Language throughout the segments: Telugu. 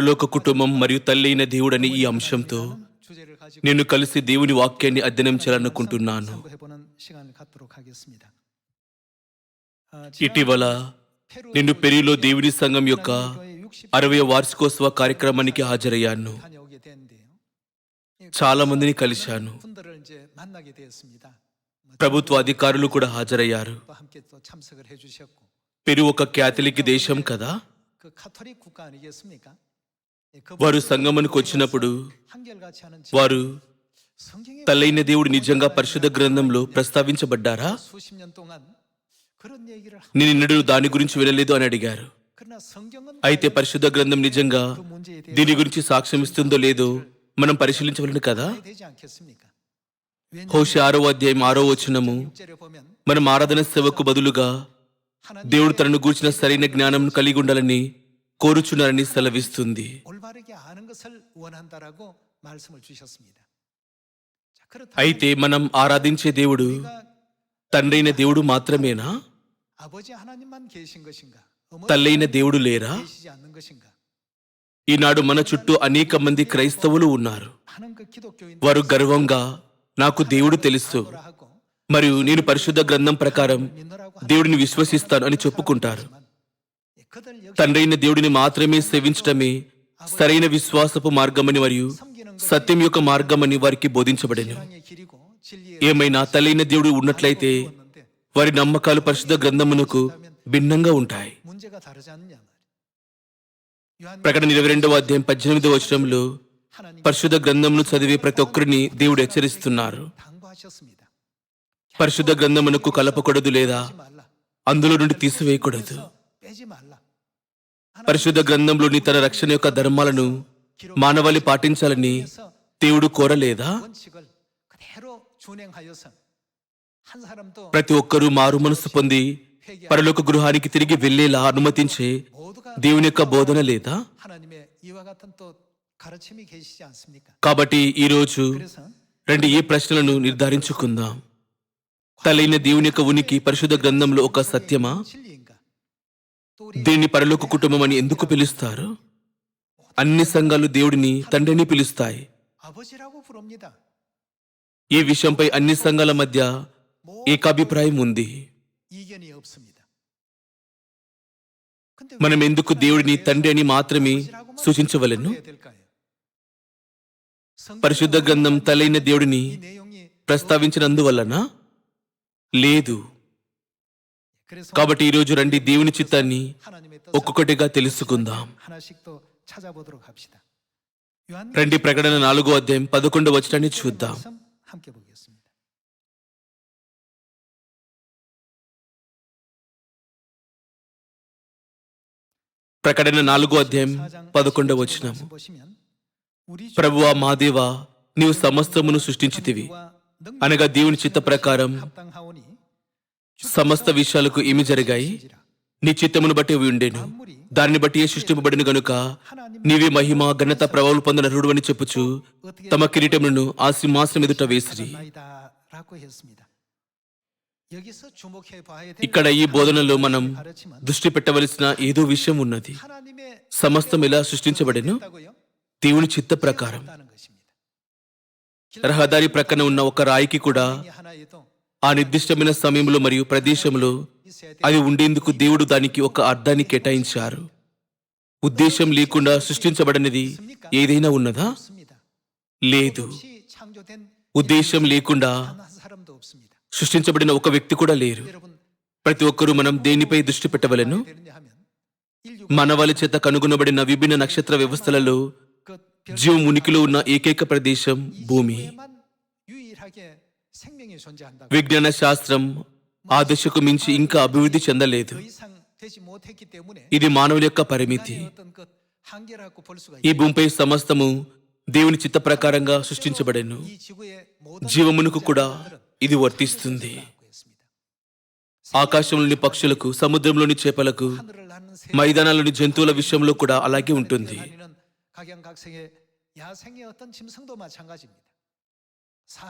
పరలోక కుటుంబం మరియు తల్లిన దేవుడని ఈ అంశంతో నేను కలిసి దేవుని వాక్యాన్ని అధ్యయనం చేయాలనుకుంటున్నాను. ఇటీవల నిన్ను పెరిలో దేవుని సంఘం యొక్క అరవై వార్షికోత్సవ కార్యక్రమానికి హాజరయ్యాను. చాలా మందిని కలిశాను. ప్రభుత్వ అధికారులు కూడా హాజరయ్యారు. పెరు ఒక క్యాథలిక్ దేశం కదా? వారు సంగమనికి వచ్చినప్పుడు వారు తల్లైన దేవుడు నిజంగా పరిశుద్ధ గ్రంథంలో ప్రస్తావించబడ్డారా? నేను నిన్నడు దాని గురించి వినలేదు అని అడిగారు. అయితే పరిశుద్ధ గ్రంథం నిజంగా దీని గురించి సాక్ష్యం ఇస్తుందో లేదో మనం పరిశీలించవలను కదా? హోషి ఆరో అధ్యాయం ఆరో వచనము మనం ఆరాధన సేవకు బదులుగా దేవుడు తనను గూర్చిన సరైన జ్ఞానం కలిగి ఉండాలని కోరుచున్నారని సెలవిస్తుంది. అయితే మనం ఆరాధించే దేవుడు తండ్రైన దేవుడు మాత్రమేనా? తల్లైన దేవుడు లేరా? ఈనాడు మన చుట్టూ అనేక మంది క్రైస్తవులు ఉన్నారు. వారు గర్వంగా నాకు దేవుడు తెలుసు. మరియు నేను పరిశుద్ధ గ్రంథం ప్రకారం దేవుడిని విశ్వసిస్తాను అని చెప్పుకుంటారు. తండ్రైన దేవుడిని మాత్రమే సేవించటమే సరైన విశ్వాసపు మార్గమని మరియు సత్యం యొక్క మార్గమని వారికి బోధించబడేను. ఏమైనా తలైన దేవుడు ఉన్నట్లయితే వారి నమ్మకాలు పరిశుద్ధ గ్రంథమునకు భిన్నంగా ఉంటాయి. ప్రకటన ఇరవై రెండవ అధ్యాయం పద్దెనిమిదవ వచనంలో పరిశుద్ధ గ్రంథమును చదివే ప్రతి ఒక్కరిని దేవుడు హెచ్చరిస్తున్నారు. పరిశుద్ధ గ్రంథమునకు కలపకూడదు లేదా? అందులో నుండి తీసివేయకూడదు. పరిశుద్ధ గ్రంథంలోని తన రక్షణ యొక్క ధర్మాలను మానవాళి పాటించాలని దేవుడు కోరలేదా? ప్రతి ఒక్కరూ మారు మనసు పొంది పరలోక గృహానికి తిరిగి వెళ్ళేలా అనుమతించే దేవుని యొక్క బోధన లేదా? కాబట్టి ఈరోజు రెండు ఏ ప్రశ్నలను నిర్ధారించుకుందాం. తలైన దేవుని యొక్క ఉనికి పరిశుద్ధ గ్రంథంలో ఒక సత్యమా? దీన్ని పరలోక కుటుంబం అని ఎందుకు పిలుస్తారు? అన్ని సంఘాలు దేవుడిని తండ్రిని పిలుస్తాయి. ఈ విషయంపై అన్ని సంఘాల మధ్య ఏకాభిప్రాయం ఉంది. మనం ఎందుకు దేవుడిని తండ్రి అని మాత్రమే సూచించవలను? పరిశుద్ధ గ్రంథం తలైన దేవుడిని ప్రస్తావించినందువలన? లేదు. కాబట్టి ఈరోజు రండి దేవుని చిత్తాన్ని ఒక్కొక్కటిగా తెలుసుకుందాం. రండి ప్రకటన నాలుగో అధ్యాయం పదకొండు వచ్చినాన్ని చూద్దాం. ప్రకటన నాలుగో అధ్యాయం పదకొండు వచనము ప్రభువా మాదేవా నీవు సమస్తమును సృష్టించితివి. అనగా దేవుని చిత్త ప్రకారం సమస్త విషయాలకు ఏమి జరిగాయి. నీ చిత్తమును బట్టి ఉండేను. దానిని బట్టి సృష్టింపబడిన గనుక నీవే మహిమ ఘనత ప్రభావం పొందిన రుడు అని చెప్పుచు తమ కిరీటములను ఆ సింహాసనం ఎదుట వేసిరి. ఇక్కడ ఈ బోధనలో మనం దృష్టి పెట్టవలసిన ఏదో విషయం ఉన్నది. సమస్తం ఇలా సృష్టించబడిను? దేవుని చిత్త ప్రకారం. రహదారి ప్రక్కన ఉన్న ఒక రాయికి కూడా ఆ నిర్దిష్టమైన సమయంలో మరియు ప్రదేశంలో అది ఉండేందుకు దేవుడు దానికి ఒక అర్థాన్ని కేటాయించారు. ఉద్దేశం లేకుండా సృష్టించబడినది ఏదైనా ఉన్నదా? లేదు. ఉద్దేశం లేకుండా సృష్టించబడిన ఒక వ్యక్తి కూడా లేరు. ప్రతి ఒక్కరూ మనం దేనిపై దృష్టి పెట్టవలను? మానవాళి చేత కనుగొనబడిన విభిన్న నక్షత్ర వ్యవస్థలలో జీవం ఉనికిలో ఉన్న ఏకైక ప్రదేశం భూమి. విజ్ఞాన శాస్త్రం ఆ దశకు మించి ఇంకా అభివృద్ధి చెందలేదు ఇది మానవుల యొక్క పరిమితి ఈ భూమిపై సమస్తము దేవుని చిత్త ప్రకారంగా సృష్టించబడెను జీవమునుకు కూడా ఇది వర్తిస్తుంది ఆకాశంలోని పక్షులకు సముద్రంలోని చేపలకు మైదానాలలోని జంతువుల విషయంలో కూడా అలాగే ఉంటుంది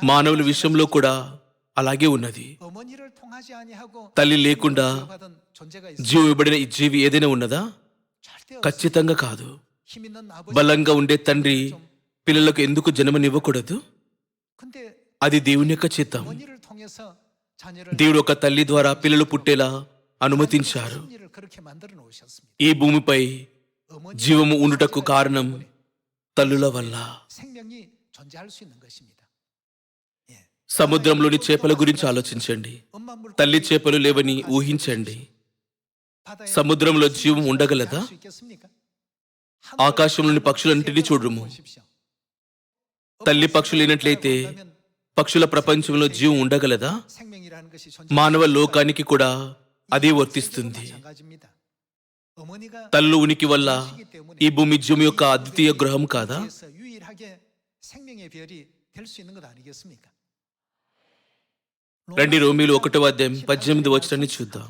మానవుల విషయంలో కూడా అలాగే ఉన్నది. తల్లి లేకుండా జీవ ఇవ్వబడిన ఈ జీవి ఏదైనా ఉన్నదా? ఖచ్చితంగా కాదు. బలంగా ఉండే తండ్రి పిల్లలకు ఎందుకు జన్మనివ్వకూడదు? అది దేవుని యొక్క చిత్తం దేవుడు ఒక తల్లి ద్వారా పిల్లలు పుట్టేలా అనుమతించారు. ఈ భూమిపై జీవము ఉండుటకు కారణం తల్లుల వల్ల. సముద్రంలోని చేపల గురించి ఆలోచించండి. తల్లి చేపలు లేవని ఊహించండి. సముద్రంలో జీవం ఉండగలదా? ఆకాశంలోని పక్షులన్నింటినీ చూడము. తల్లి పక్షులైనట్లయితే పక్షుల ప్రపంచంలో జీవం ఉండగలదా? మానవ లోకానికి కూడా అదే వర్తిస్తుంది. తల్లు ఉనికి వల్ల ఈ భూమి జీవం యొక్క అద్వితీయ గ్రహం కాదా? రండి రోమిలు ఒకటో అధ్యాయం పద్దెనిమిది వచ్చిన చూద్దాం.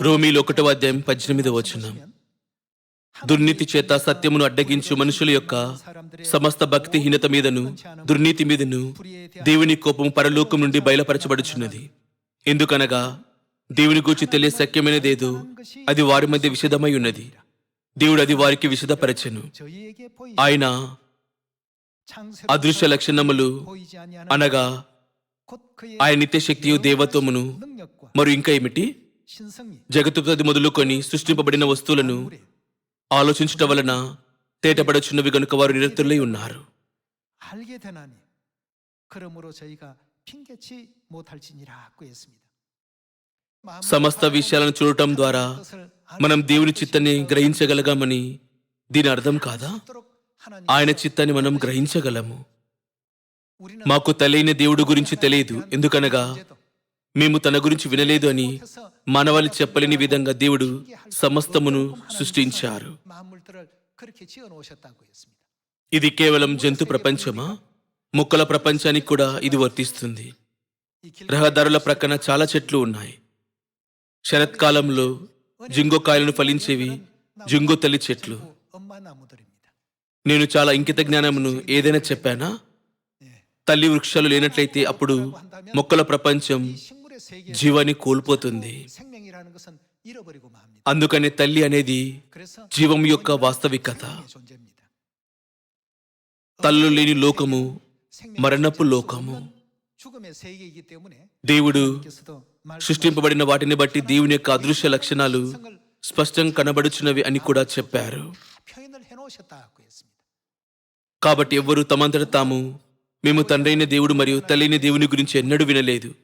రోమిలు ఒకటో అధ్యాయం పద్దెనిమిది వచ్చిన దుర్నీతి చేత సత్యమును అడ్డగించు మనుషుల యొక్క సమస్త భక్తిహీనత మీదను దుర్నీతి మీదను దేవుని కోపం పరలోకం నుండి బయలుపరచబడుచున్నది. ఎందుకనగా దేవుని గూర్చి తెలియ సఖ్యమైనదేదో అది వారి మధ్య విషదమై ఉన్నది దేవుడు అది వారికి విషదపరచెను 저희에게 보이지 ఆయన 창세로부터 అదృశ్య లక్షణములు 보이지 아니하는 అనగా 곧 그의 ఆయన నిత్య శక్తియు దేవత్వమును 능력과 మరి ఇంకా ఏమిటి 신성이 జగత్తుది మొదలుకొని సృష్టింపబడిన వస్తువులను 물에 ఆలోచించటం వలన తేటపడుచున్నవి గనుక వారు నిరతులై ఉన్నారు 알게 되나니 그러므로 저희가 핑계치 못할지니라고 했습니다. సమస్త విషయాలను చూడటం ద్వారా మనం దేవుని చిత్తాన్ని గ్రహించగలగామని దీని అర్థం కాదా? ఆయన చిత్తాన్ని మనం గ్రహించగలము. మాకు తెలియని దేవుడు గురించి తెలియదు. ఎందుకనగా మేము తన గురించి వినలేదు అని మానవాళి చెప్పలేని విధంగా దేవుడు సమస్తమును సృష్టించారు. ఇది కేవలం జంతు ప్రపంచమా? మొక్కల ప్రపంచానికి కూడా ఇది వర్తిస్తుంది. రహదారుల ప్రక్కన చాలా చెట్లు ఉన్నాయి. శరత్కాలంలో జింగుకాయలను ఫలించేవి జింగు తల్లి చెట్లు. నేను చాలా ఇంకిత జ్ఞానమును ఏదైనా చెప్పానా? తల్లి వృక్షాలు లేనట్లయితే అప్పుడు మొక్కల ప్రపంచం జీవాన్ని కోల్పోతుంది. అందుకనే తల్లి అనేది జీవం యొక్క వాస్తవికత. తల్లు లేని లోకము మరణపు లోకము. దేవుడు సృష్టింపబడిన వాటిని బట్టి దేవుని యొక్క అదృశ్య లక్షణాలు స్పష్టం కనబడుచున్నవి అని కూడా చెప్పారు. కాబట్టి ఎవ్వరూ తమంతట తాము మేము తండ్రైన దేవుడు మరియు తల్లైన దేవుని గురించి ఎన్నడూ వినలేదు.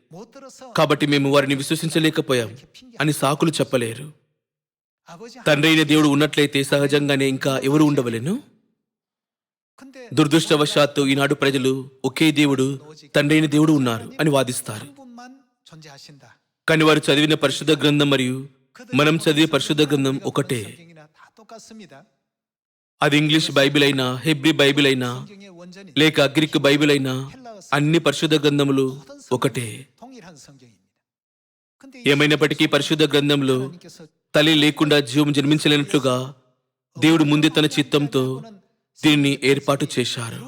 కాబట్టి మేము వారిని విశ్వసించలేకపోయాం అని సాకులు చెప్పలేరు. తండ్రైన దేవుడు ఉన్నట్లయితే సహజంగానే ఇంకా ఎవరు ఉండవలేను? దురదృష్టవశాత్తు ఈనాడు ప్రజలు ఒకే దేవుడు తండ్రైన దేవుడు ఉన్నారు అని వాదిస్తారు. కానీ వారు చదివిన పరిశుద్ధ గ్రంథం మరియు మనం చదివే పరిశుద్ధ గ్రంథం ఒకటే. అది ఇంగ్లీష్ బైబిల్ అయినా హెబ్రి బైబిల్ అయినా లేక అగ్రిక్ బైబిల్ అయినా అన్ని పరిశుద్ధ గ్రంథములు ఒకటే. ఏమైనప్పటికీ పరిశుద్ధ గ్రంథంలో తల్లి లేకుండా జీవం జన్మించలేనట్లుగా దేవుడు ముందే తన చిత్తంతో దీన్ని ఏర్పాటు చేశారు.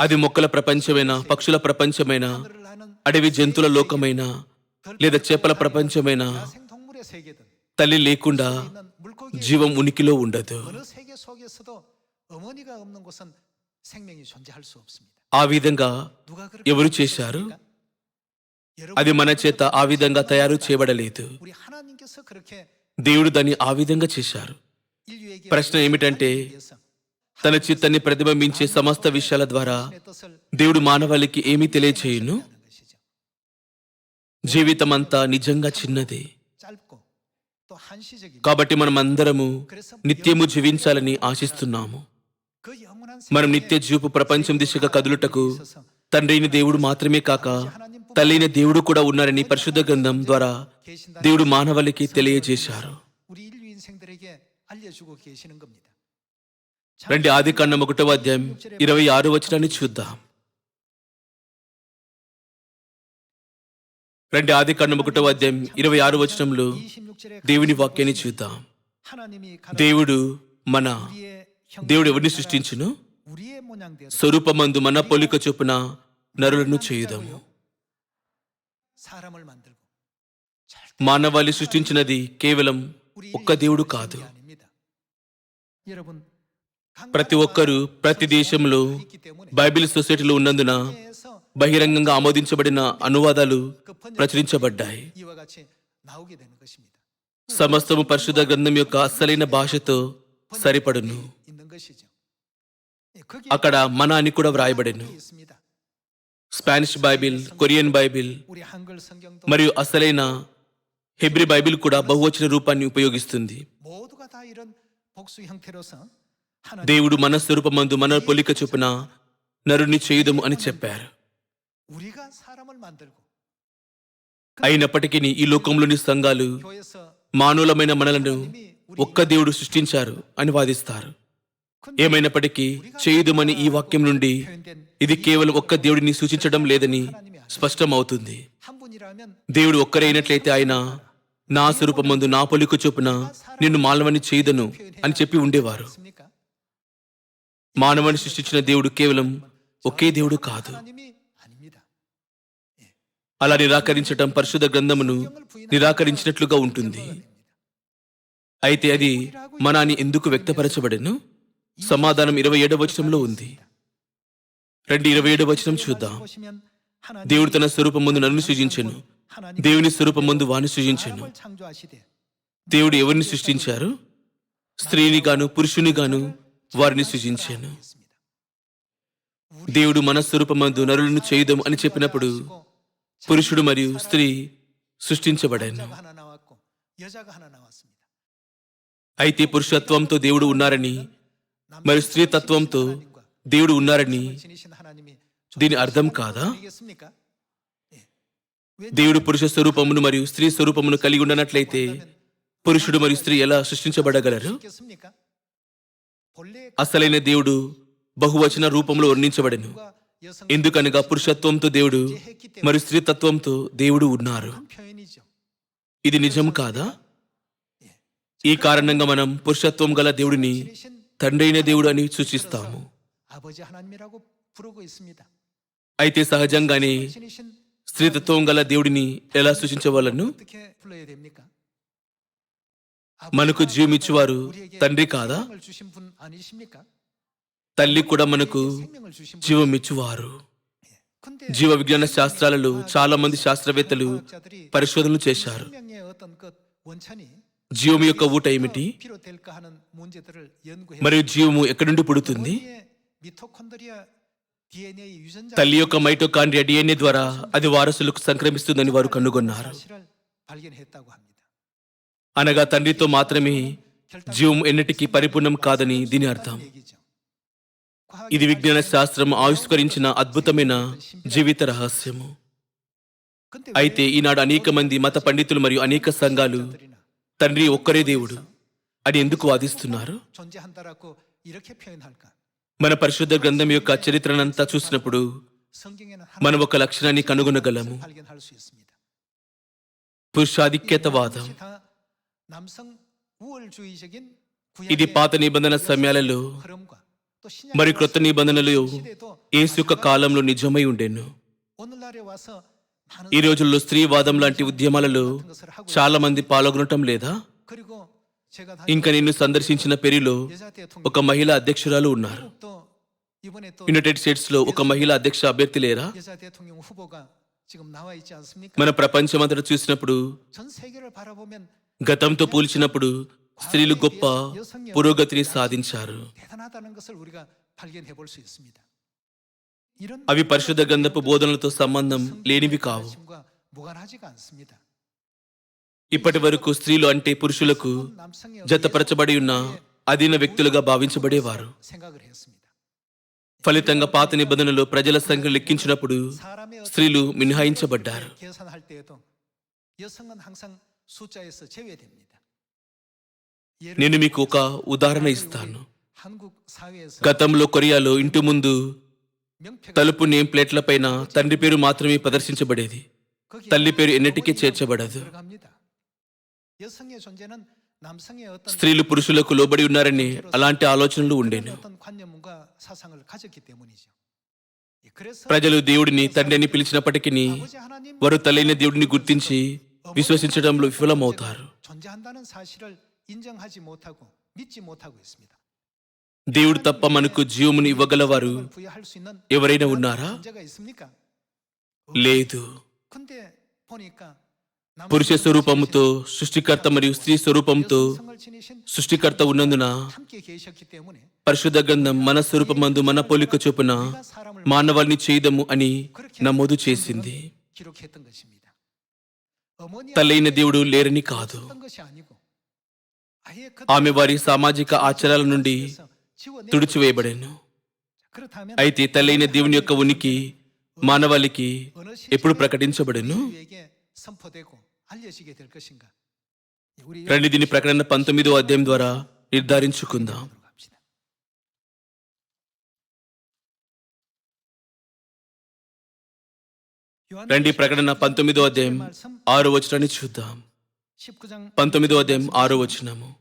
అది మొక్కల ప్రపంచమైనా? పక్షుల ప్రపంచమైనా? అడవి జంతువుల లోకమైనా? లేదా చేపల ప్రపంచమైనా? తల్లి లేకుండా జీవం ఉనికిలో ఉండదు. ఆ విధంగా ఎవరు చేశారు? అది మన చేత ఆ విధంగా తయారు చేయబడలేదు. దేవుడు దాన్ని ఆ విధంగా చేశారు. ప్రశ్న ఏమిటంటే తన చిత్తాన్ని ప్రతిబింబించే సమస్త విషయాల ద్వారా దేవుడు మానవాళికి ఏమీ తెలియచేయును? జీవితం అంతా నిజంగా చిన్నది. కాబట్టి మనం అందరము నిత్యము జీవించాలని ఆశిస్తున్నాము. మనం నిత్య జీవపు ప్రపంచం దిశగా కదులుటకు తండ్రిని దేవుడు మాత్రమే కాక తల్లిని దేవుడు కూడా ఉన్నారని పరిశుద్ధ గ్రంథం ద్వారా దేవుడు మానవాళికి తెలియజేశారు. రండి ఆది కన్న ఒకటో అధ్యాయం ఇరవై ఆరు వచనాన్ని చూద్దాం. రండి ఆది కాండం ఒకటో అధ్యాయం ఇరవై ఆరు వచనంలో దేవుని వాక్యాన్ని చూద్దాం. దేవుడు మన దేవుడు ఎవరిని సృష్టించును? స్వరూపమందు మన పొలిక చొప్పున నరులను చేయుదాము. మానవాళి సృష్టించినది కేవలం ఒక్క దేవుడు కాదు. ప్రతి ఒక్కరూ ప్రతి దేశంలో బైబిల్ సొసైటీలో ఉన్నందున బహిరంగంగా ఆమోదించబడిన అనువాదాలు ప్రచురించబడ్డాయి. సమస్తము పరిశుద్ధ గ్రంథం యొక్క అస్సలైన భాషతో సరిపడును. అక్కడ మన అని కూడా వ్రాయబడిను. స్పానిష్ బైబిల్ కొరియన్ బైబిల్ మరియు అసలైన హెబ్రి బైబిల్ కూడా బహువచన రూపాన్ని ఉపయోగిస్తుంది. దేవుడు మన స్వరూపమందు మన పొలిక చొప్పున నరుని చేయుదము అని చెప్పారు. అయినప్పటికీ ఈ లోకంలోని సంఘాలు మానవులమైన మనలను ఒక్క దేవుడు సృష్టించారు అని వాదిస్తారు. ఏమైనప్పటికీ చేయుదమని ఈ వాక్యం నుండి ఇది కేవలం ఒక్క దేవుడిని సూచించడం లేదని స్పష్టమవుతుంది. దేవుడు ఒక్కరైనట్లయితే ఆయన నా స్వరూపమందు నా పొలికు చొప్పున నిన్ను మానవని చేయుదను అని చెప్పి ఉండేవారు. మానవుని సృష్టించిన దేవుడు కేవలం ఒకే దేవుడు కాదు. అలా నిరాకరించటం పరిశుద్ధ గ్రంథమును నిరాకరించినట్లుగా ఉంటుంది. అయితే అది మనాన్ని ఎందుకు వ్యక్తపరచబడను? సమాధానం ఇరవై ఏడవ వచనంలో ఉంది. రెండు ఇరవై ఏడవ వచనం చూద్దాం. దేవుడు తన స్వరూపం ముందు నన్ను సృజించను. దేవుని స్వరూపం ముందు వాణ్ణి సృజించను. దేవుడు ఎవరిని సృష్టించారు? స్త్రీని గాను పురుషుని గాను వారిని సృజించాను. దేవుడు మనస్వరూపమందు నరులను చేయుదాం అని చెప్పినప్పుడు పురుషుడు మరియు స్త్రీ సృష్టించబడాను. అయితే పురుషత్వంతో దేవుడు ఉన్నారని మరి స్త్రీతత్వంతో దేవుడు ఉన్నారని దీని అర్థం కాదా? దేవుడు పురుష స్వరూపమును మరియు స్త్రీ స్వరూపమును కలిగి ఉండనట్లయితే పురుషుడు మరియు స్త్రీ ఎలా సృష్టించబడగలరు? అసలైన దేవుడు బహువచన రూపంలో వర్ణించబడను. ఎందుకనగా పురుషత్వంతో దేవుడు మరి స్త్రీతత్వంతో దేవుడు ఉన్నారు. ఇది నిజం కాదా? ఈ కారణంగా మనం పురుషత్వం గల దేవుడిని తండ్రైన దేవుడు అని సూచిస్తాము. అయితే సహజంగానే స్త్రీతత్వం గల దేవుడిని ఎలా సూచించవాలను? మనకు జీవమిచ్చువారు తండ్రి కాదా? తల్లి కూడా మనకు జీవమిచ్చువారు. జీవ విజ్ఞాన శాస్త్రాలలో చాలా మంది శాస్త్రవేత్తలు పరిశోధనలు చేశారు. జీవం యొక్క ఊట ఏమిటి? మరియు జీవము ఎక్కడి నుండి పుడుతుంది? తల్లి యొక్క మైటోకాండ్రియా డిఎన్ఏ ద్వారా అది వారసులకు సంక్రమిస్తుందని వారు కనుగొన్నారు. అనగా తండ్రితో మాత్రమే జీవం ఎన్నటికీ పరిపూర్ణం కాదని దీని అర్థం. ఇది విజ్ఞాన శాస్త్రం ఆవిష్కరించిన అద్భుతమైన జీవిత రహస్యము. అయితే ఈనాడు అనేక మంది మత పండితులు మరియు అనేక సంఘాలు తండ్రి ఒక్కరే దేవుడు అని ఎందుకు వాదిస్తున్నారు? మన పరిశుద్ధ గ్రంథం యొక్క చరిత్రనంతా చూసినప్పుడు మనం ఒక లక్షణాన్ని కనుగొనగలము. పురుషాధిక్యత వాదం ఇది పాత నిబంధన సమయాలలో మరి క్రొత్త నిబంధనలు యేసు కాలంలో నిజమై ఉండేను. ఈ రోజుల్లో స్త్రీవాదం లాంటి ఉద్యమాలలో చాలా మంది పాల్గొనటం లేదా? ఇంకా నిన్ను సందర్శించిన పెరిలో ఒక మహిళ అధ్యక్షురాలు ఉన్నారు. యునైటెడ్ స్టేట్స్లో ఒక మహిళ అధ్యక్ష అభ్యర్థి లేరా? మన ప్రపంచమంతటా చూసినప్పుడు గతంతో పోల్చినప్పుడు స్త్రీలు గొప్ప పురోగతిని సాధించారు. అవి పరిశుద్ధ గంధపు బోధనలతో సంబంధం లేనివి కావు. ఇప్పటి వరకు స్త్రీలు అంటే పురుషులకు జతపరచబడి ఉన్న అధీన వ్యక్తులుగా భావించబడేవారు. ఫలితంగా పాత నిబంధనలు ప్రజల సంఖ్య లెక్కించినప్పుడు స్త్రీలు మినహాయించబడ్డారు. నేను మీకు ఒక ఉదాహరణ ఇస్తాను. గతంలో కొరియాలో ఇంటి ముందు తలుపు నేమ్ ప్లేట్ల పైన తండ్రి పేరు మాత్రమే ప్రదర్శించబడేది. తల్లి పేరు ఎన్నిటికీ చేర్చబడదు. స్త్రీలు పురుషులకు లోబడి ఉన్నారని అలాంటి ఆలోచనలు ఉండేను. ప్రజలు దేవుడిని తండ్రిని పిలిచినప్పటికీ వారు తల్లైన దేవుడిని గుర్తించి విశ్వసించడంలో విఫలమవుతారు. దేవుడు తప్ప మనకు జీవముని ఇవ్వగలవారు ఎవరైనా ఉన్నారా? లేదు. పురుష స్వరూపముతో సృష్టికర్త మరియు స్త్రీ స్వరూపంతో సృష్టికర్త ఉన్నందున పరిశుద్ధ గ్రంథం మన స్వరూపమందు మన పోలిక చొప్పున మానవాల్ని చేయదము అని నమోదు చేసింది. తల్లైన దేవుడు లేరని కాదు. ఆమె వారి సామాజిక ఆచారాల నుండి తుడిచివేయబడాను. అయితే తల్లైన దేవుని యొక్క ఉనికి మానవాళికి ఎప్పుడు ప్రకటించబడను? రెండు దీని ప్రకటన పంతొమ్మిదో అధ్యాయం ద్వారా నిర్ధారించుకుందాం. రండి ప్రకటన పంతొమ్మిదో అధ్యాయం ఆరు వచనాన్ని చూద్దాం. పంతొమ్మిదో అధ్యాయం ఆరో వచనము.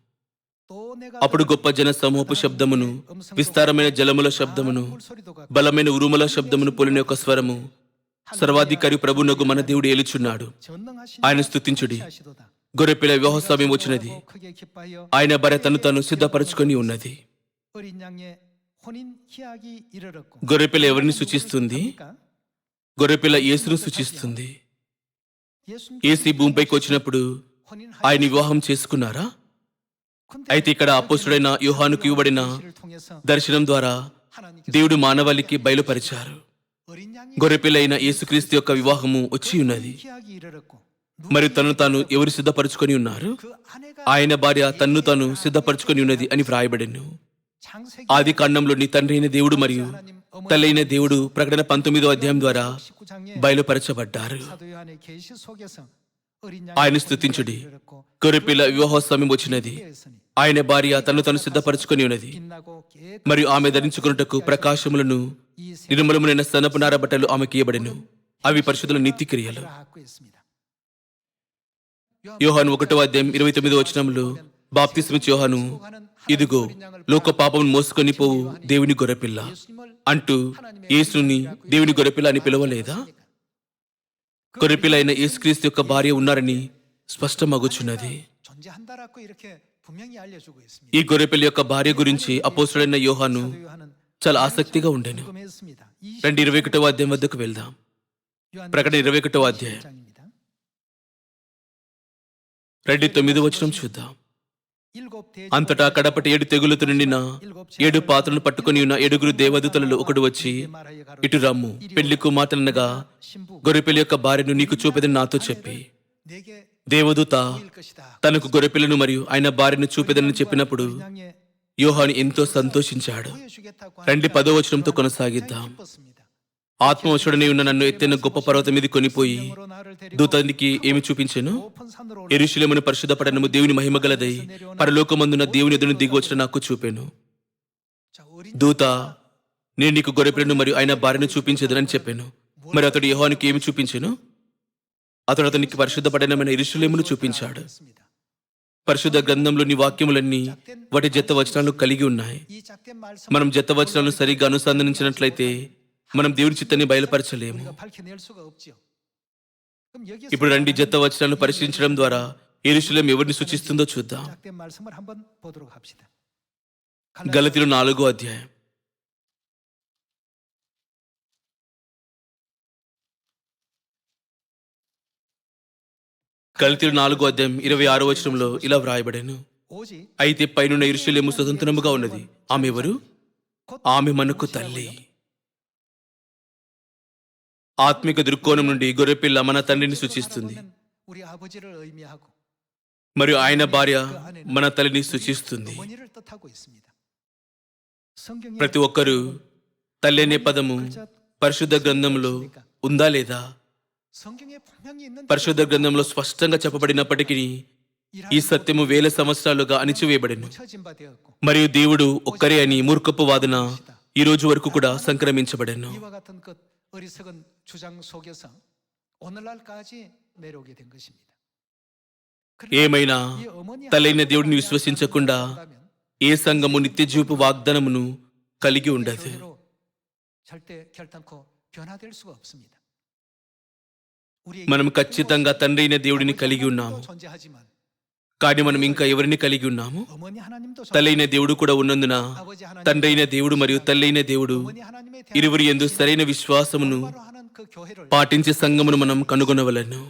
అప్పుడు గొప్ప జన సమూహపు శబ్దమును విస్తారమైన జలముల శబ్దమును బలమైన ఉరుముల శబ్దమును పొలిన యొక్క స్వరము. సర్వాధికారి ప్రభునకు మన దేవుడు ఏలుచున్నాడు. ఆయన స్థుతించుడి గొర్రెపిల్ల వివాహ వచ్చినది. ఆయన భార్య తను తను సిద్ధపరచుకొని ఉన్నది. గొర్రెపిల్ల ఎవరిని సూచిస్తుంది? గొర్రెపిల్ల యేసును సూచిస్తుంది. ఏసీ భూమిపైకి వచ్చినప్పుడు ఆయన వివాహం చేసుకున్నారా? అయితే ఇక్కడ అపోసుడైన యుహానుకు ఇవ్వబడిన దర్శనం ద్వారా దేవుడు మానవాళికి బయలుపరిచారు. గొర్రెపిల్లైన యేసుక్రీస్తు యొక్క వివాహము వచ్చి ఉన్నది. మరి తను తాను ఎవరు సిద్ధపరచుకొని ఉన్నారు? ఆయన భార్య తన్ను తాను సిద్ధపరచుకొని ఉన్నది అని వ్రాయబడెను. ఆది కాండంలోని తండ్రి అయిన దేవుడు మరియు తల్లైన దేవుడు ప్రకటన పంతొమ్మిదో అధ్యాయం ద్వారా బయలుపరచబడ్డారు. ఆయన స్థుతించుడి కొరిపిల్ల వివాహోత్సవం వచ్చినది. ఆయన భార్య తను తను సిద్ధపరచుకొని ఉన్నది. మరియు ఆమె ధరించుకున్నటకు ప్రకాశములను నిర్మలమునైన సనపునార బట్టలు ఆమెకి ఇవ్వబడెను అవి పరిశుద్ధుల నీతి క్రియలు. యోహాను ఒకటో అధ్యాయం ఇరవై తొమ్మిదో వచనంలో బాప్తిస్మిచ్ యోహాను ఇదిగో లోక పాపం మోసుకొని పోవు దేవుని గొర్రెపిల్ల. అంటూ యేసుని దేవుని గొర్రెపిల్ల అని పిలవలేదా? గొర్రెపిల్ల అయిన యేసుక్రీస్తు యొక్క భార్య ఉన్నారని స్పష్టమగుచున్నది. ఈ గొర్రెపిల్ల యొక్క భార్య గురించి అపోసుడైన యోహాను చాలా ఆసక్తిగా ఉండేను. రెండు ఇరవై ఒకటో అధ్యాయం వద్దకు వెళ్దాం. ప్రకటన ఇరవై ఒకటో అధ్యాయం. రెండు తొమ్మిది వచ్చిన చూద్దాం. అంతటా కడపటి ఏడు తెగులుతో నిండిన ఏడు పాత్రలను పట్టుకుని ఉన్న ఏడుగురు దేవదూతలలో ఒకడు వచ్చి ఇటు రమ్ము పెళ్ళి కుమార్తెనగా గొర్రెపిల్ల యొక్క భార్యను నీకు చూపేదని నాతో చెప్పి. దేవదూత తనకు గొర్రెపిల్లను మరియు ఆయన భార్యను చూపేదని చెప్పినప్పుడు యోహాని ఎంతో సంతోషించాడు. రండి పదో వచనంతో కొనసాగిద్దాం. ఆత్మవశుడని ఉన్న నన్ను ఎత్తైన గొప్ప పర్వతం మీద కొనిపోయి దూతానికి ఏమి చూపించాను? పరిశుద్ధ పడనము దేవుని మహిమ గలదై పరలోకమందున్న దేవుని ఎదురు దిగివచ్చిన నాకు చూపాను. దూత నేను నీకు గొర్రెపిల్లను మరియు ఆయన భార్యను చూపించేదనని చెప్పాను. మరి అతడు యహోనికి ఏమి చూపించాను? అతడు అతనికి పరిశుద్ధపడనమైన ఇరుశులేమును చూపించాడు. పరిశుద్ధ గ్రంథంలోని వాక్యములన్నీ వాటి జత వచనాలు కలిగి ఉన్నాయి. మనం జత వచనాలను సరిగ్గా అనుసంధానించినట్లయితే మనం దేవుని చిత్తాన్ని బయలుపరచలేము. ఇప్పుడు రెండు జత్త వచనాలను పరిశీలించడం ద్వారా ఎరుశలం ఎవరిని సూచిస్తుందో చూద్దాం. గలతిలో నాలుగో అధ్యాయం. గలతీలు నాలుగో అధ్యాయం ఇరవై ఆరో వచనంలో ఇలా వ్రాయబడాను. అయితే పైనున్న ఇరుషులేము స్వతంత్రముగా ఉన్నది. ఆమె ఎవరు? ఆమె మనకు తల్లి. ఆత్మిక దృక్కోణం నుండి గొర్రెపిల్ల మన తండ్రిని సూచిస్తుంది. మరియు ఆయన భార్య మన తల్లిని సూచిస్తుంది. ప్రతి ఒక్కరూ తల్లి అనే పదము పరిశుద్ధ గ్రంథంలో ఉందా లేదా? పరిశుద్ధ గ్రంథంలో స్పష్టంగా చెప్పబడినప్పటికీ ఈ సత్యము వేల సంవత్సరాలుగా అణిచివేయబడింది మరియు దేవుడు ఒక్కరే అని మూర్ఖపు వాదన ఈ రోజు వరకు కూడా సంక్రమించబడను. 어리석은 주장 속에서 오늘날까지 내려오게 된 것입니다. ఏమైనా 이 어머니 తల్లైన దేవుడిని విశ్వసించకుండా 한다면 ఏ సంఘము నిత్య జీవపు వాగ్దానమును కలిగి ఉండదు 교회로 절대 결단코 변화될 수가 없습니다. 우리에게 మనం ఖచ్చితంగా తండ్రి అయిన దేవుడిని కలిగి ఉన్నాము కానీ మనం ఇంకా ఎవరిని కలిగి ఉన్నాము? తల్లైన దేవుడు కూడా ఉన్నందున తండ్రైన దేవుడు మరియు తల్లైన దేవుడు ఇరువురి ఎందు సరైన విశ్వాసమును పాటించే సంఘమును మనం కనుగొనవలను.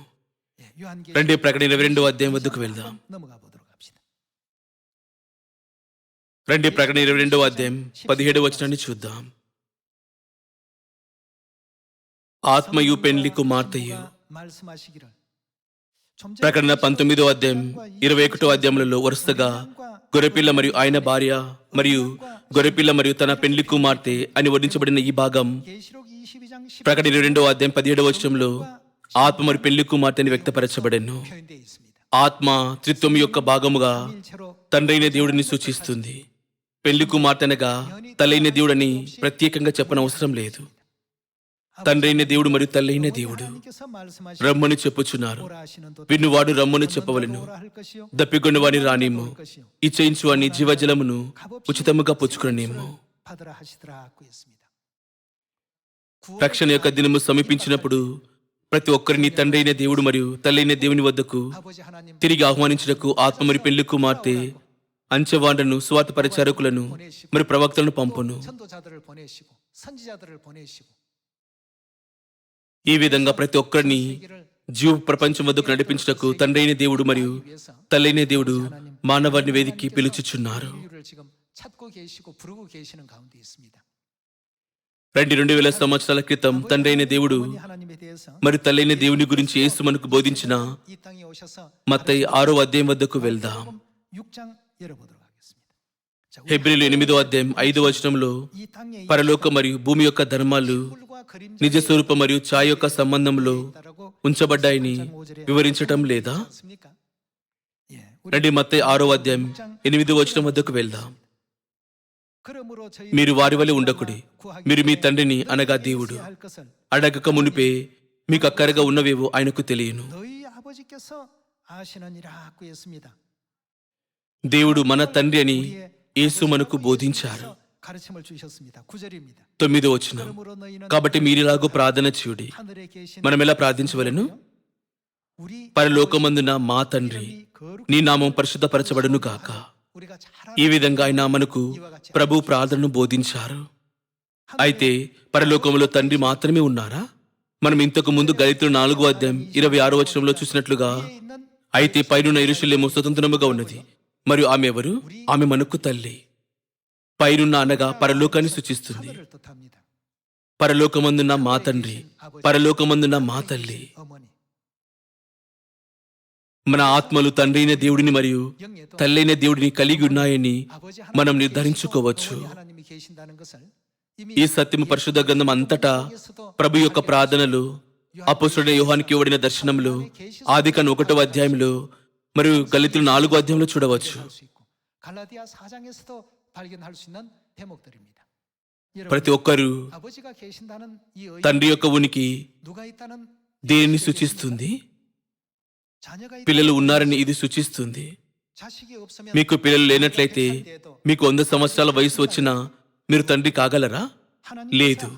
రెండే ప్రకటన ఇరవై రెండవ అధ్యాయం వద్దకు వెళ్దాం. రెండే ప్రకటన ఇరవై రెండవ అధ్యాయం పదిహేడవ వచనాన్ని చూద్దాం. ఆత్మయు పెండ్లి కుమార్తెయు ప్రకటన పంతొమ్మిదో అధ్యాయం ఇరవై ఒకటో అధ్యాయంలో వరుసగా గొరపిల్ల మరియు ఆయన భార్య మరియు గొరపిల్ల మరియు తన పెళ్ళి కుమార్తె అని వర్ణించబడిన ఈ భాగం. ప్రకటన ఇరవై రెండో అధ్యాయం పదిహేడవ వచనంలో ఆత్మ మరియు పెళ్ళి కుమార్తె అని వ్యక్తపరచబడను. ఆత్మ త్రిత్వం యొక్క భాగముగా తండ్రైన దేవుడిని సూచిస్తుంది. పెళ్ళి కుమార్తెనగా తలైన దేవుడని ప్రత్యేకంగా చెప్పనవసరం లేదు. తండ్రి అయిన దేవుడు మరియు తల్లి అయిన దేవుడు. రమ్మని చెప్పుచున్నారు. విన్నువాడు రమ్మని చెప్పవలను. దప్పిగొన్న వాని రానేమో ఇచ్చయించు వాని జీవజలమును ఉచితముగా పుచ్చుకునేమో రక్షణ యొక్క దినము సమీపించినప్పుడు ప్రతి ఒక్కరిని తండ్రి అయిన దేవుడు మరియు తల్లైన దేవుని వద్దకు తిరిగి ఆహ్వానించడకు ఆత్మ మరి పెళ్ళి కుమార్తె అంచెవాండను స్వార్థ పరిచారకులను మరి ప్రవక్తలను పంపును. ఈ విధంగా ప్రతి ఒక్కరిని జీవ ప్రపంచం వద్దకు నడిపించటకు తండ్రైన దేవుడు మరియు తల్లైన దేవుడు మానవాన్ని వేదికి పిలుచుచున్నారు. రెండు రెండు వేల సంవత్సరాల క్రితం తండ్రైన దేవుడు మరి తల్లైన దేవుని గురించి యేసు మనకు బోధించిన మత్తయి ఆరో అధ్యాయం వద్దకు వెళ్దాం. హెబ్రిలు ఎనిమిదో అధ్యాయం ఐదు వచనంలో పరలోక మరియు భూమి యొక్క ధర్మాలు నిజ స్వరూపం మరియు ఛాయ్ యొక్క సంబంధంలో ఉంచబడ్డాయని వివరించటం లేదా? రండి మత్త ఆరో అధ్యాయం ఎనిమిది వచనం వద్దకు వెళ్దాం. మీరు వారి వలె ఉండకుడి. మీరు మీ తండ్రిని అనగా దేవుడు. అడగక మునిపే మీకు అక్కరగా ఉన్నవేవో ఆయనకు తెలియను. దేవుడు మన తండ్రి అని యేసు మనకు బోధించారు. తొమ్మిది వచ్చిన కాబట్టి మీరిలాగూ ప్రార్థన చేయుడి. మనం ఎలా ప్రార్థించవలను? పరలోకమందున మా తండ్రి నీ నామం పరిశుద్ధపరచబడును గాక. ఈ విధంగా ఆయన మనకు ప్రభు ప్రార్థనను బోధించారు. అయితే పరలోకంలో తండ్రి మాత్రమే ఉన్నారా? మనం ఇంతకు ముందు గలితులు నాలుగో అధ్యాయం ఇరవై ఆరో వచనంలో చూసినట్లుగా అయితే పైనున్న ఇరుషులేమో స్వతంత్రముగా ఉన్నది. మరియు ఆమె ఎవరు? ఆమె మనకు తల్లి. పైనున్న అనగా పరలోకాన్ని సూచిస్తుంది. పరలోకమందున్న మా తండ్రి పరలోకమందున్న మా తల్లి. మన ఆత్మలు తండ్రైన దేవుడిని మరియు తల్లైన దేవుడిని కలిగి ఉన్నాయని మనం నిర్ధారించుకోవచ్చు. ఈ సత్యము పరిశుద్ధ గ్రంథం అంతటా ప్రభు యొక్క ప్రార్థనలు అపోసుడైన యోహానికి ఇవ్వడిన దర్శనంలో ఆదికను ఒకటో అధ్యాయంలో మరియు గలితులు నాలుగు అధ్యాయంలో చూడవచ్చు. ప్రతి ఒక్కరూ తండ్రి యొక్క ఉనికి దేనిని సూచిస్తుంది? పిల్లలు ఉన్నారని ఇది సూచిస్తుంది. మీకు పిల్లలు లేనట్లయితే మీకు వంద సంవత్సరాల వయసు వచ్చినా మీరు తండ్రి కాగలరా? లేదు.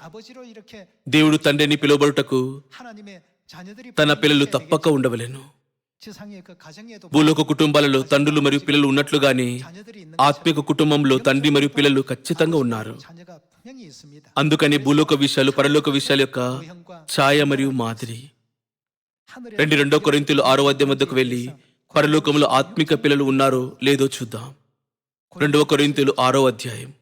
దేవుడు తండ్రిని పిలువబడుటకు తన పిల్లలు తప్పక ఉండవలేను. భూలోక కుటుంబాలలో తండ్రులు మరియు పిల్లలు ఉన్నట్లుగానే ఆత్మిక కుటుంబంలో తండ్రి మరియు పిల్లలు ఖచ్చితంగా ఉన్నారు. అందుకని భూలోక విషయాలు పరలోక విషయాల యొక్క ఛాయ మరియు మాదిరి. రెండు రెండో కొరింతలు ఆరో అధ్యాయం వద్దకు వెళ్ళి పరలోకంలో ఆత్మిక పిల్లలు ఉన్నారో లేదో చూద్దాం. రెండవ కొరింతలు ఆరో అధ్యాయం.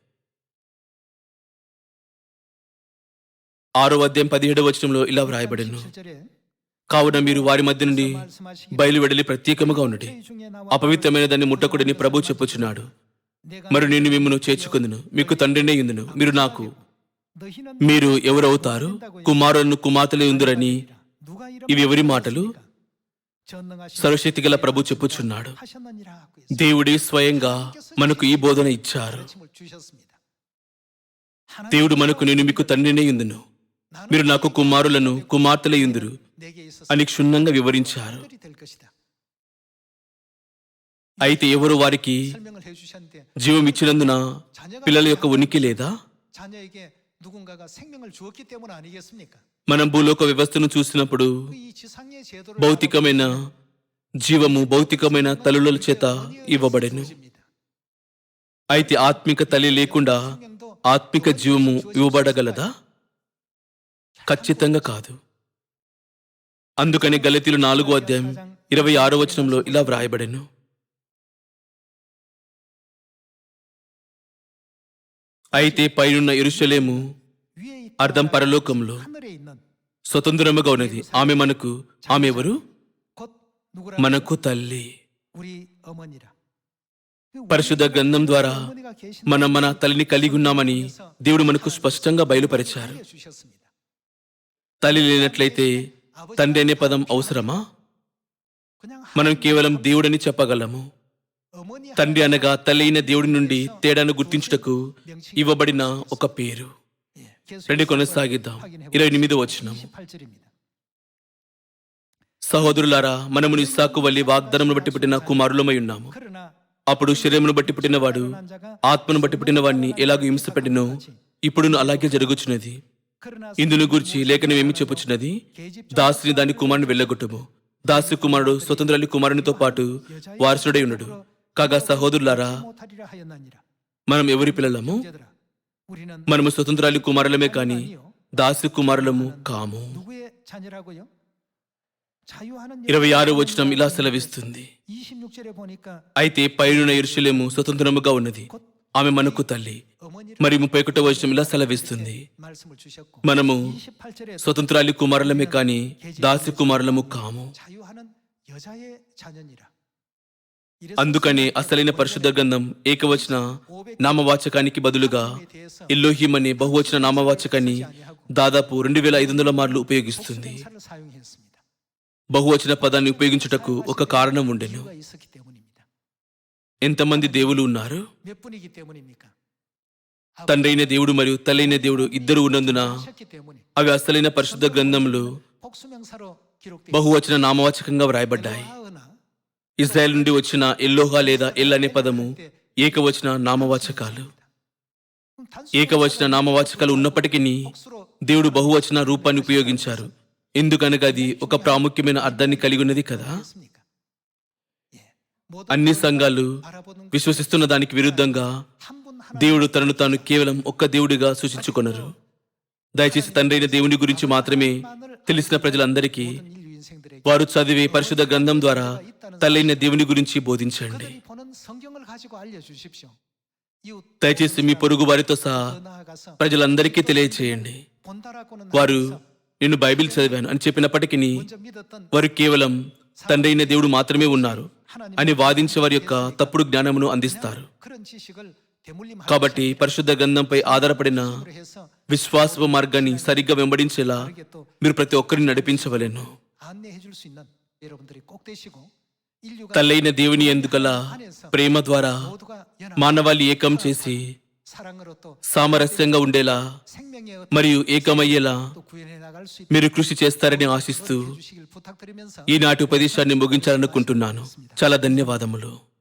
ఆరో అధ్యాయం పదిహేడవ వచనంలో ఇలా వ్రాయబడిను. కావున మీరు వారి మధ్య నుండి బయలువెడలి ప్రత్యేకముగా ఉండండి. అపవిత్రమైన దాన్ని ముట్టకుడిని ప్రభు చెప్పుచున్నాడు. మరి నేను మిమ్మల్ని చేర్చుకుందును. మీకు తండ్రినే ఇందును. మీరు నాకు. మీరు ఎవరవుతారు? కుమారులను కుమార్తెలే ఉందిరని ఇవి ఎవరి మాటలు? సర్వశక్తి గల ప్రభు చెప్పుచున్నాడు. దేవుడే స్వయంగా మనకు ఈ బోధన ఇచ్చారు. దేవుడు మనకు నేను మీకు తండ్రినే ఇందును. మీరు నాకు కుమారులను కుమార్తెలే ఇందురు. అని క్షుణ్ణంగా వివరించారు. అయితే ఎవరు వారికి జీవం ఇచ్చినందున పిల్లల యొక్క ఉనికి లేదా? మనం భూలోక వ్యవస్థను చూసినప్పుడు భౌతికమైన జీవము భౌతికమైన తల్లుల చేత ఇవ్వబడిన. అయితే ఆత్మిక తల్లి లేకుండా ఆత్మిక జీవము ఇవ్వబడగలదా? ఖచ్చితంగా కాదు. అందుకని గలతీలు నాలుగో అధ్యాయం ఇరవై ఆరో వచనంలో ఇలా వ్రాయబడెను. అయితే పైనున్న ఇరుషలేము అర్థం పరలోకంలో స్వతంత్రముగా ఉన్నది. ఆమె మనకు ఆమె ఎవరు? మనకు తల్లి. పరిశుద్ధ గ్రంథం ద్వారా మనం మన తల్లిని కలిగి ఉన్నామని దేవుడు మనకు స్పష్టంగా బయలుపరిచారు. తల్లి లేనట్లయితే తండ్రి అనే పదం అవసరమా? మనం కేవలం దేవుడని చెప్పగలము. తండ్రి అనగా తల్లైన దేవుడి నుండి తేడాను గుర్తించుటకు ఇవ్వబడిన ఒక పేరు. రెండు కొనసాగిద్దాం. ఇరవై ఎనిమిది వచ్చిన సహోదరులారా మనము నిస్సాకు వల్లి వాగ్దానమును బట్టి పుట్టిన కుమారులమై ఉన్నాము. అప్పుడు శరీరమును బట్టి పుట్టినవాడు ఆత్మను బట్టి పుట్టిన వాడిని ఎలాగో హింస పెట్టినో. ఇప్పుడును అలాగే జరుగుచున్నది. ఇందును గురించి లేఖనం ఏమి చెప్పుచున్నది? దాసుని దాని కుమారుని వెళ్ళగొట్టము. దాసు కుమారుడు స్వతంత్రాలి కుమారునితో పాటు వారసుడై ఉన్నాడు. కాగా సహోదరులారా మనం ఎవరి పిల్లలము? మనము స్వతంత్రాలి కుమారులమే కాని దాసు కుమారులము కాము. ఇరవై ఆరు వచనం ఇలా సెలవిస్తుంది. అయితే పైరున ఇరుషులేము స్వతంత్రముగా ఉన్నది. ఆమె మనకు తల్లి. మరి ముప్పై ఒకటో వచనం ఇలా సెలవిస్తుంది. మనము స్వతంత్రాలి కుమారులమే కాని దాసి కుమారులము కాము. అందుకనే అసలైన పరిశుద్ధ గ్రంథం ఏకవచన నామవాచకానికి బదులుగా ఇల్లోహిం అనే బహువచన నామవాచకాన్ని దాదాపు రెండు వేల ఐదు వందల మార్లు ఉపయోగిస్తుంది. బహువచన పదాన్ని ఉపయోగించుటకు ఒక కారణం ఉండెను. ఎంతమంది దేవులు ఉన్నారు? తండ్రైన దేవుడు మరియు తల్లైన దేవుడు ఇద్దరు ఉన్నందున అవి అసలైన పరిశుద్ధ గ్రంథములు బహువచన నామవాచకంగా వ్రాయబడ్డాయి. ఇజ్రాయెల్ నుండి వచ్చిన ఎల్లోహా లేదా ఎల్ అనే పదము ఏకవచన నామవాచకాలు. ఏకవచన నామవాచకాలు ఉన్నప్పటికీ దేవుడు బహువచన రూపాన్ని ఉపయోగించారు. ఎందుకనగా అది ఒక ప్రాముఖ్యమైన అర్థాన్ని కలిగి ఉన్నది కదా? అన్ని సంఘాలు విశ్వసిస్తున్న దానికి విరుద్ధంగా దేవుడు తనను తాను కేవలం ఒక్క దేవుడిగా సూచించుకున్నారు దయచేసి తండ్రైన దేవుని గురించి మాత్రమే తెలిసిన ప్రజలందరికీ వారు చదివే పరిశుద్ధ గ్రంథం ద్వారా తల్లైన దేవుని గురించి బోధించండి. దయచేసి మీ పొరుగు వారితో సహా ప్రజలందరికీ తెలియచేయండి వారు నేను బైబిల్ చదివాను అని చెప్పినప్పటికీ వారు కేవలం తండ్రి అయిన దేవుడు మాత్రమే ఉన్నారు. అని వాదించే వారి యొక్క తప్పుడు జ్ఞానమును అందిస్తారు. కాబట్టి పరిశుద్ధ గ్రంథంపై ఆధారపడిన విశ్వాస మార్గాన్ని సరిగ్గా వెంబడించేలా మీరు ప్రతి ఒక్కరిని నడిపించవలేను. తల్లైన దేవుని ఎందుకలా ప్రేమ ద్వారా మానవాళి ఏకం చేసి సామరస్యంగా ఉండేలా మరియు ఏకమయ్యేలా మీరు కృషి చేస్తారని ఆశిస్తూ ఈనాటి ఉపదేశాన్ని ముగించాలనుకుంటున్నాను. చాలా ధన్యవాదములు.